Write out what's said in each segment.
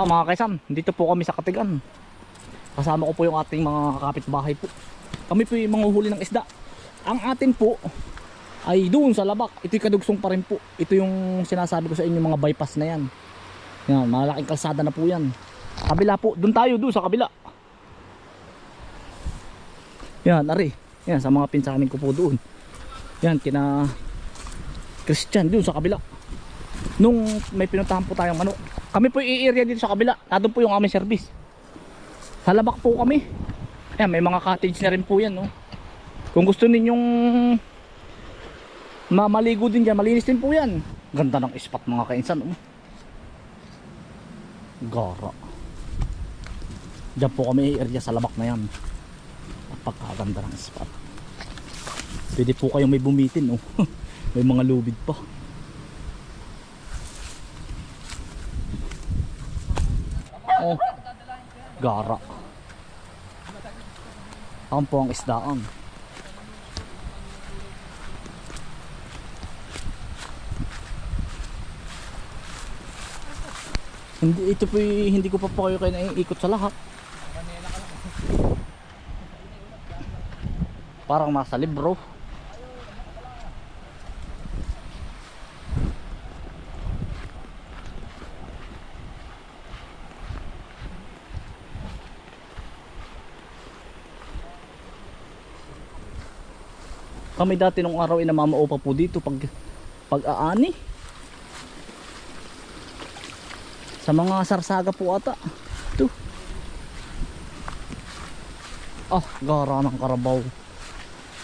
Ah, mga kaisan, dito po kami sa Katigan. Kasama ko po yung ating mga kapitbahay po. Kami po yung mga ng isda. Ang atin po ay doon sa labak. Ito'y kadugsong pa rin po. Ito yung sinasabi ko sa inyo mga bypass na yan. Yan, malaking kalsada na po yan. Kabila po, doon tayo doon sa kabila. Yan, ari. Yan, sa mga pinsanin ko po doon. Yan, kina Christian doon sa kabila. Nung may pinuntahan po tayong ano, kami po i-area dito sa kabila. Nandun po yung aming service. Sa labak po kami. Yan, may mga cottage na rin po yan, no. Kung gusto ninyong mamaligo din dyan, malinis din po yan. Ganda ng spot mga kainsan, oh. Gara. Diyan po kami i-area sa labak na yan. Napakaganda ng spot. Pwede po kayong may bumitin, oh. may mga lubid pa. Gara. Ang po ang isdaan. Hindi ito po hindi ko pa po kayo kayo naiikot sa lahat. Parang nasa libro. Kami dati nung araw ay namamao pa po dito pag pag-aani. Sa mga sarsaga po ata. Ito. Ah, gara ng karabaw.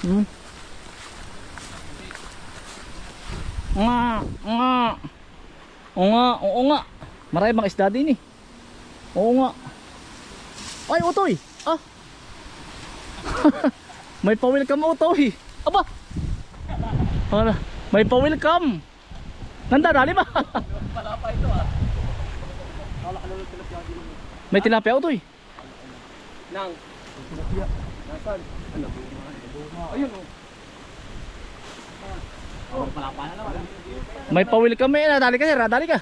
Hmm. Nga, nga. Oo nga, oo nga. Marami bang isda din eh. Oo nga. Ay, utoy. Ah. May pa-welcome utoy. Wala. May pa-welcome. Nanda, dali ba? May tilapia utoy. Nang. Nasaan? Ano? Ayun oh. Oh, palapa na naman. May pa-welcome eh. Dali ka, sir. Dali ka.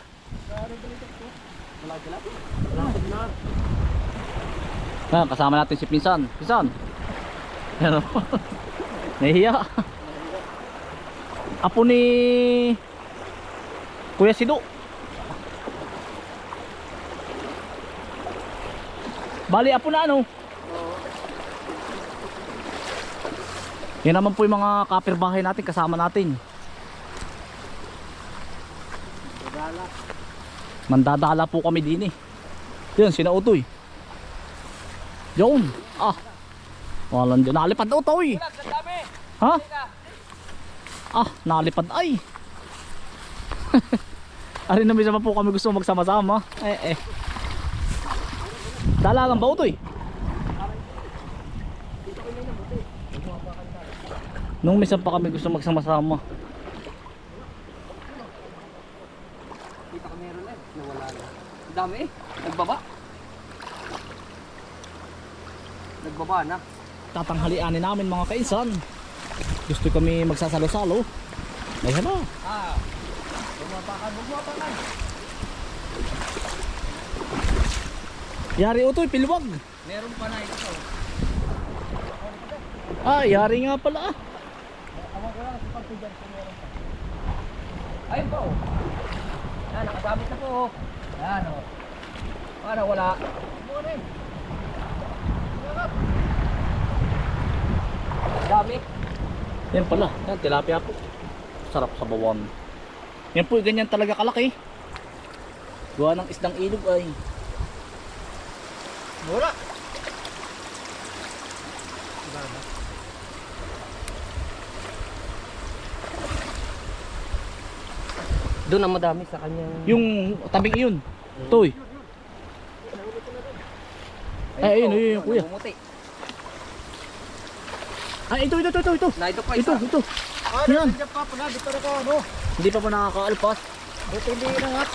Ah, kasama natin si Pinsan. Pinsan. Ano? Nahiya. Apo ni Kuya Sido. Bali, apo na ano? Yan naman po yung mga kapirbahay natin, kasama natin. Mandadala po kami din eh. Yan, sinautoy. Yun. Ah. Walang dyan. Nalipad na utoy. Ha? Ah, nalipad ay. Ari na misa pa po kami gusto magsama-sama. Eh eh. Dalagang ba utoy? Nung misa pa kami gusto magsama-sama. Kita ka meron eh. Nawala na. Ang dami eh. Nagbaba. Nagbaba na. tatanghalianin namin mga kainsan gusto kami magsasalo-salo ay hala Ah. Bumapakan, bumapakan. yari utoy pilwag Meron pa na ito. ah yari nga pala ah Awang ko lang sa pagpudyan kung meron pa. Ayun po. Yan, nakasabit na po. Yan o. Para wala. Eh. Dami. Yan pala. Yan tilapia po. Sarap sa bawan yan po ganyan talaga kalaki. Gawa ng isdang ilog ay. Mura. Doon ang madami sa kanyang... yung tabing iyon. Toy. Ay ayun ayun yung kuya. Bumuti. Ay ito ito ito ito ito Na ito pa ito isa. ito Ah, Yan. nandiyan pa pala. Dito na ka ano. hindi pa po nakakaalpas Buti hindi inangat.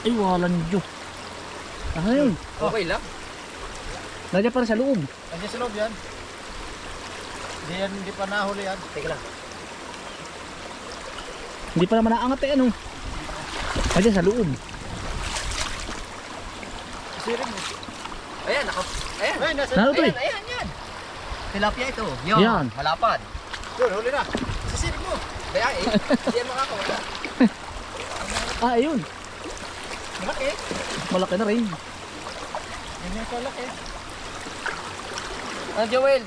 ay walang Diyo ayun Okay lang. nandiyan pa rin sa loob Nandiyan sa loob yan. Hindi yan, hindi pa nahuli yan. Teka lang. hindi pa naman naangat eh ano Ay, dyan sa loob. Sirin mo. Ayan, naka, ayan. Ay, nasa... Ano to eh? Ayan, ayan, yan. Tilapia ito. Yan. Yan. Malapad. Yun, huli na. Sisirin mo. Kaya eh, hindi yan makakawala. Ah, ayun. Malaki. Malaki na rin. Yan yung kalaki. Ano, Joel?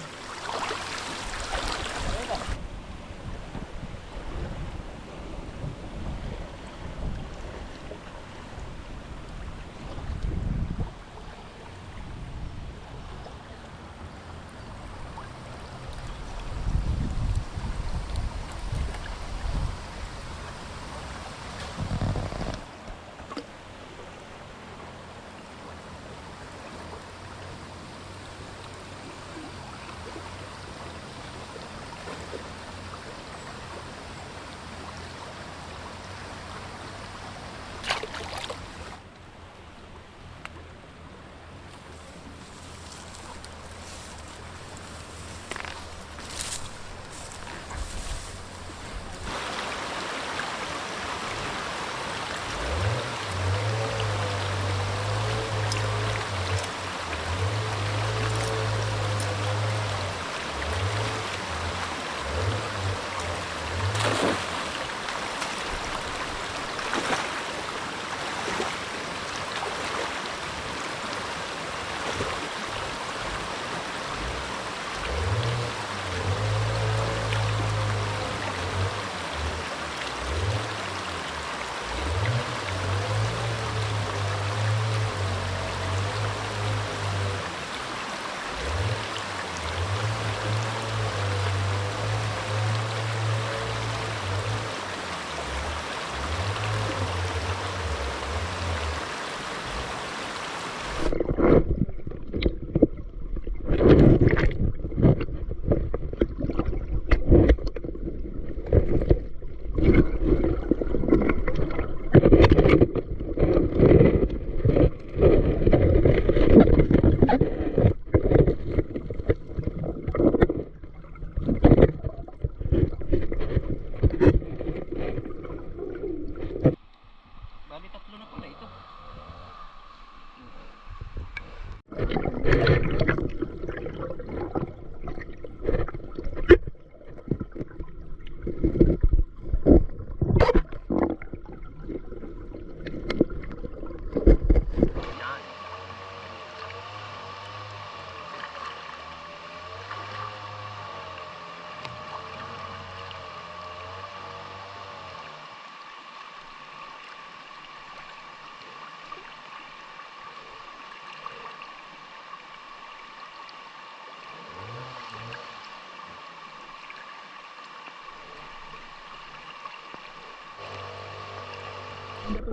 Ito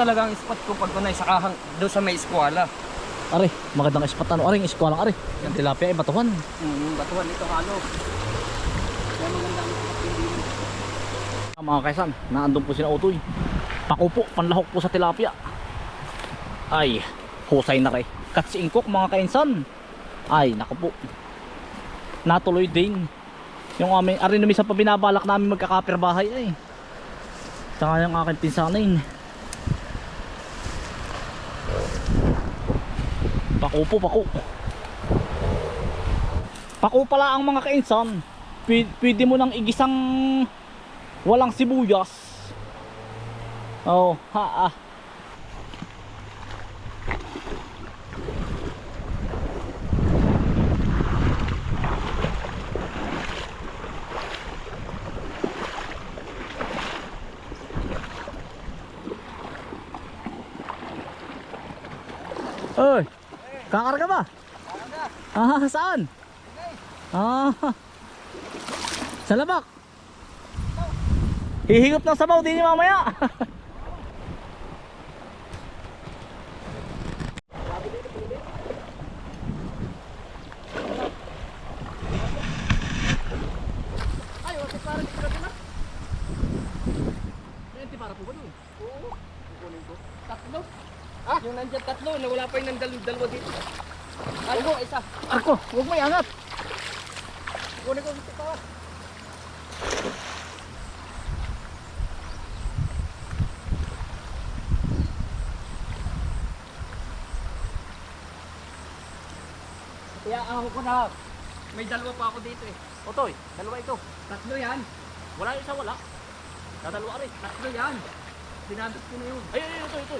talaga ang spot ko pag kunay sa kahang doon sa may eskwala. Are, magandang spot ano. Are, iskwalang are. Yung tilapia ay batuhan. Mm, batuhan ito halo. Kaya maganda ang spot din dito. Ah, Mga kaisan, naandun po sila utoy. Pakupo, panlahok po sa tilapia. Ay, husay na kay. Katsiingkok mga kainsan. Ay, naku po. Natuloy din. Yung aming, arin namin sa pabinabalak namin magkakapir bahay ay. Saka yung aking pinsanin. Pakupo, paku. Paku pala ang mga kainsan. Pwede mo nang igisang walang sibuyas. Oh, ha ah. Kakarga ba? Ah, saan? Ah. Sa labak. Hihigop ng sabaw din mamaya. Tatlo. Ah? Yung nandyan tatlo, na wala pa yung nandal- dalawa dito. Ano, isa. Ako, huwag mo iangat. Kunin ko dito pa. Kaya ako ko na. May dalawa pa ako dito eh. Otoy, dalawa ito. Tatlo yan. Wala yung isa, wala. Dadalawa rin. Tatlo yan. Sinabit ko na yun. Ay, ay, ito, ito.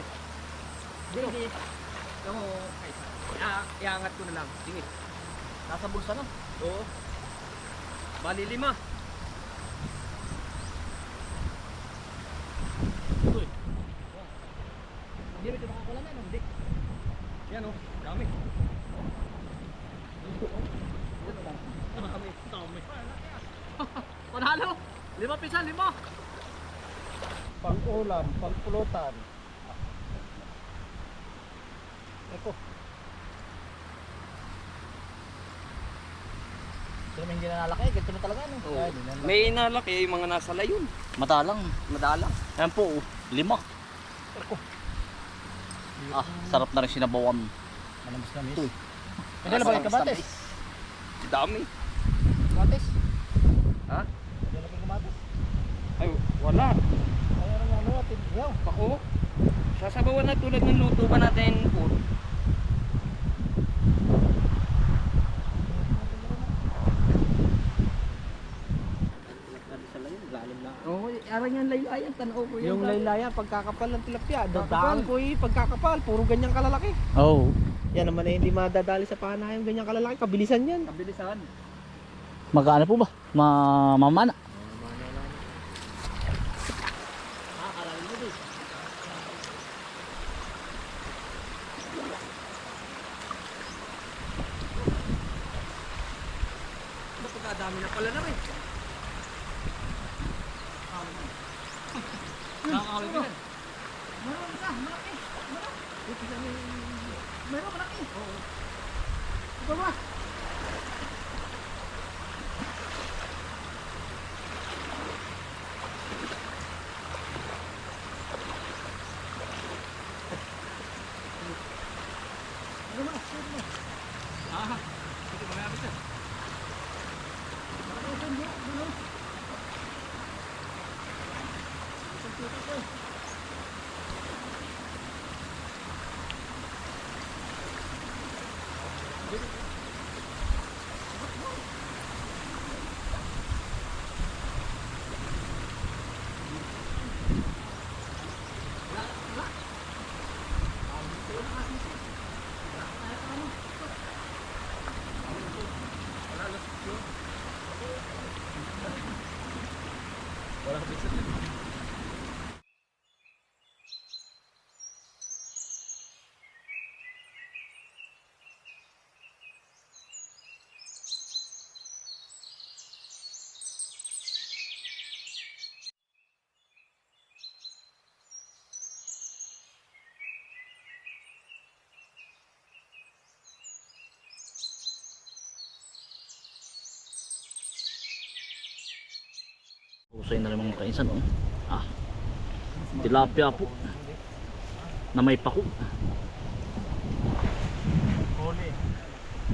Hindi. Ako, ay, ia- iangat ko na lang. Sige. Nasa bulsa na. Oo. Bali lima. Eh. Hindi rin makakulan na, no? Hindi. Yan o, dami. Dami, dami. Panalo! Lima pisa, lima! Pang-ulam, pang-pulutan. Eko. Pero may hindi na nalaki, ganito na talaga. No? Oo. May inalaki yung mga nasa layon. Matalang. Madalang. Ayan po, oh, lima. Ah, sarap na rin sinabawan. Malamas na miss. Uy. May dala ba kayo kabates? Dami. Kabates? Ha? May dala kayo kabates? Ay, wala. Kaya ano ano natin? Yaw. Pako. Sasabawan na tulad ng luto ba natin po? Aran yan laylayan, tanaw ko Yung laylaya, pagkakapal ng tilapia. Dadaan ko eh, pagkakapal. Puro ganyang kalalaki. Oh. Yan naman eh, hindi madadali sa panahon ganyang kalalaki. Kabilisan yan. Kabilisan. Magkano po ba? Ma mamana. Hola, Usay na rin mga kainsan. Oh. Ah. Tilapia po. Na may pako.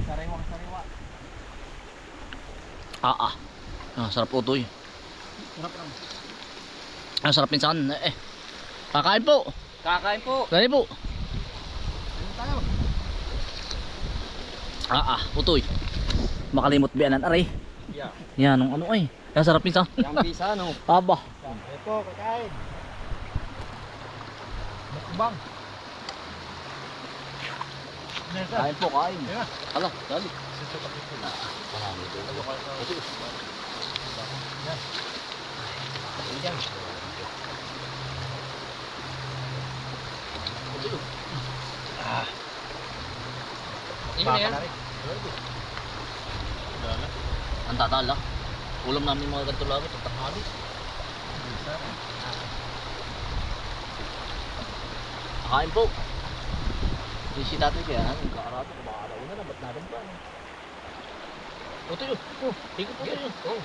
Sariwang sariwa. Ah ah. Ah, sarap utoy. Sarap lang. Ah, sarap pinsan. Eh, eh. Kakain po. Kakain po. Dali po. Ah ah, utoy. Makalimot biyanan aray. Yan, nung ano ay. Yan sarap pinsan. Yung bisa, no? Aba. Eko, kakain. Mukbang. Kain po, kain. Hala, dali. na yan. Ang tatala. Ulam namin mga ganito lagi pag tanghali. Kain po. Si tatay kaya, nagkakarado, kumakaraw na lang, ba't natin pa? O tayo, oh, tingin po tayo. Oh,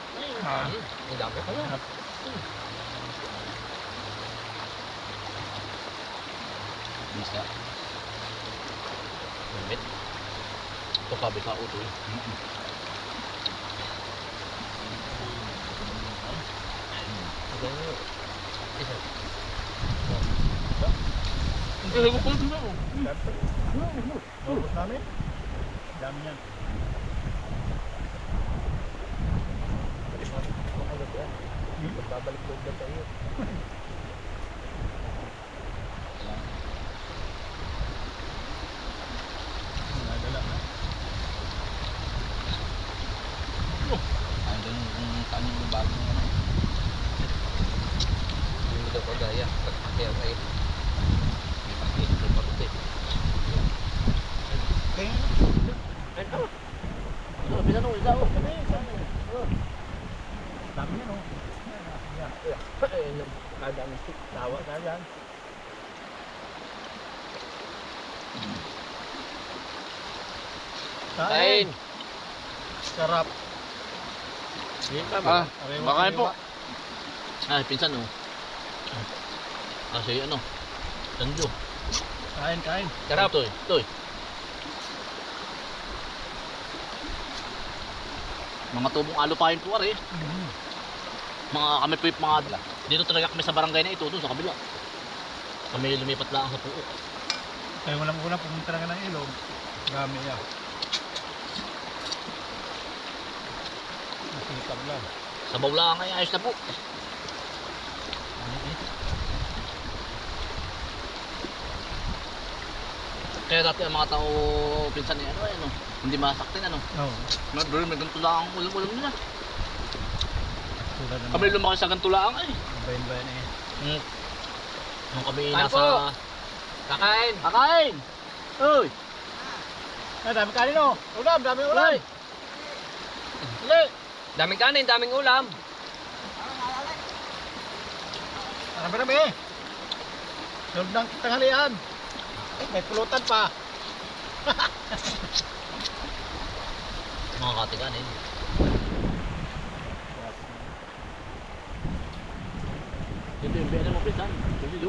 Ah. ang dami. Ayan. Bisa. Limit. Ito kabi ka uto eh. Isa. Eh, huwag kong tumaw. Ubus namin. Dami yan. Babalik loob na tayo. Nadala na. Ang ganun kung saan yung bago ng ano. Hindi daw pagaya. Kaya kayo. May pakit, may pakit. Kaya Ano? Ito, bisan mo, isa oh. dami yan oh. Kadami stick. Tawa na yan. Kain. Sarap. Ah, Makain po. Ay, pinsan oh. Kasi ano, sanjo. Kain, kain. Sarap. Ito eh. Mga tubong alupayin po ari. Mga kami po yung mga dito talaga kami sa barangay na ito, doon sa kabila. Kami lumipat lang sa puo. Kaya walang ulam pumunta na ng ilog. Dami yan. Lang. Sa bawla nga ayos na po. Kaya dati ang mga tao pinsan ni ano ano, hindi masaktin ano. Oo. May bro, may ganito lang ang ulam-ulam nila. Tulad Kami lumaki sa ganito lang eh. bayan-bayan eh. Mm. Nung kami Kain nasa... po. Kakain. Kakain! Uy! Ah, dami kanin oh. Ulam, dami ulam. Uy! Uli! Daming kanin, daming ulam. Marami rami eh. Loob ng tanghalian. Eh, may pulutan pa. Mga katikanin. Ito yung bena mo pinsan. Tulilo.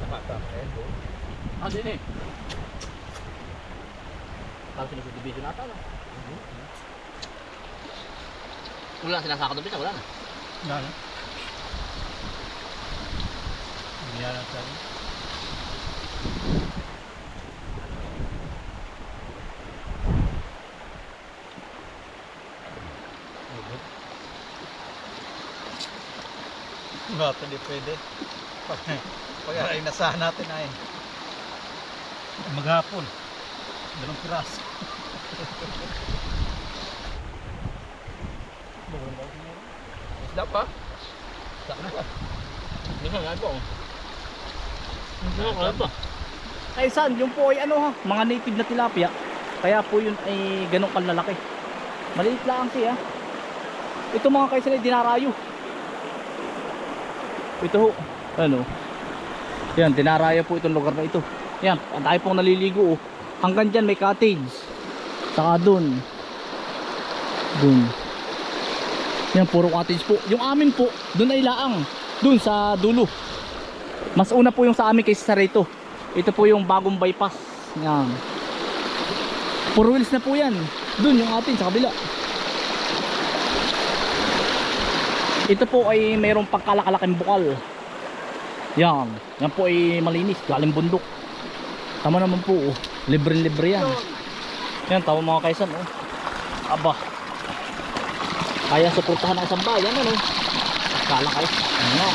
Nakatama eh. Ah, din eh. Tapos sinasubdivision ata no? Wala na sinasaka doon pinsan, wala na. Yan. Hindi yan ang sabi. Bakit hindi pwede? Pag, pag inasahan natin ay maghapon. Dalawang piraso. Isda pa. Saka na. Hindi nga nga po. Hindi nga nga pa. Ay saan, yung po ay ano ha, mga native na tilapia. Kaya po yun ay ganun kalalaki. Maliit lang siya. Ito mga kaisa ay dinarayo. Ito ho, ano. Yan, dinarayo po itong lugar na ito. Yan, ang tayo pong naliligo oh. Hanggang dyan may cottage. Saka dun. Dun. Yan, puro cottage po. Yung amin po, dun ay laang. Dun sa dulo. Mas una po yung sa amin kaysa sa rito. Ito po yung bagong bypass. Yan. Four wheels na po yan. Dun yung atin sa kabila. Ito po ay mayroong pagkalakalaking bukal. Yan. Yan po ay malinis. Galing bundok. Tama naman po. Oh. Libre-libre yan. Yan, tama mga kaisan. Oh. Aba. Kaya suportahan ang isang bayan. Ano? Kalakay. Ano?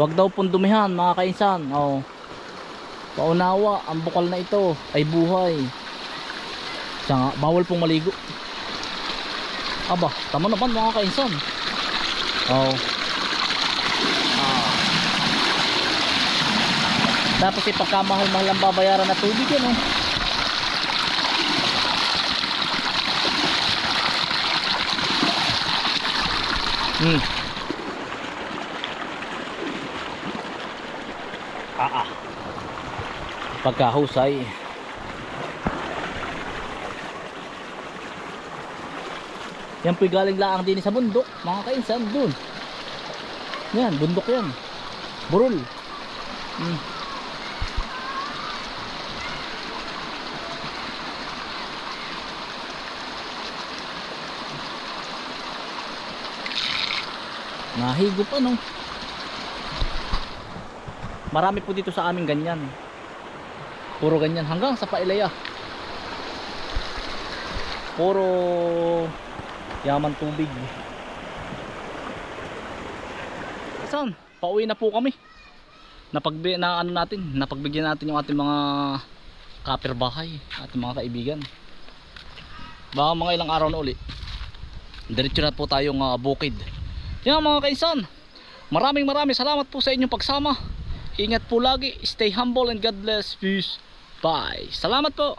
Huwag daw pong dumihan mga kainsan. Oh. Paunawa, ang bukal na ito ay buhay. Siya nga, bawal pong maligo. Aba, tama naman mga kainsan. Oh. Tapos ipagkamahal-mahal ang babayaran na tubig yan oh. Hmm. Ah ah. Pagkahusay. Yan po'y galing laang din sa bundok, mga kainsan, dun. Yan, bundok yan. Burol. Hmm. Nahigop ano. Marami po dito sa amin ganyan. Puro ganyan hanggang sa Pailaya. Puro yaman tubig. Saan? Pauwi na po kami. Napagbi na ano natin, napagbigyan natin yung ating mga kapirbahay, ating mga kaibigan. Baka mga ilang araw na uli. Diretso na po tayong uh, bukid. Yan mga kaisan. Maraming maraming salamat po sa inyong pagsama. Ingat po lagi. Stay humble and God bless. Peace. Bye. Salamat po.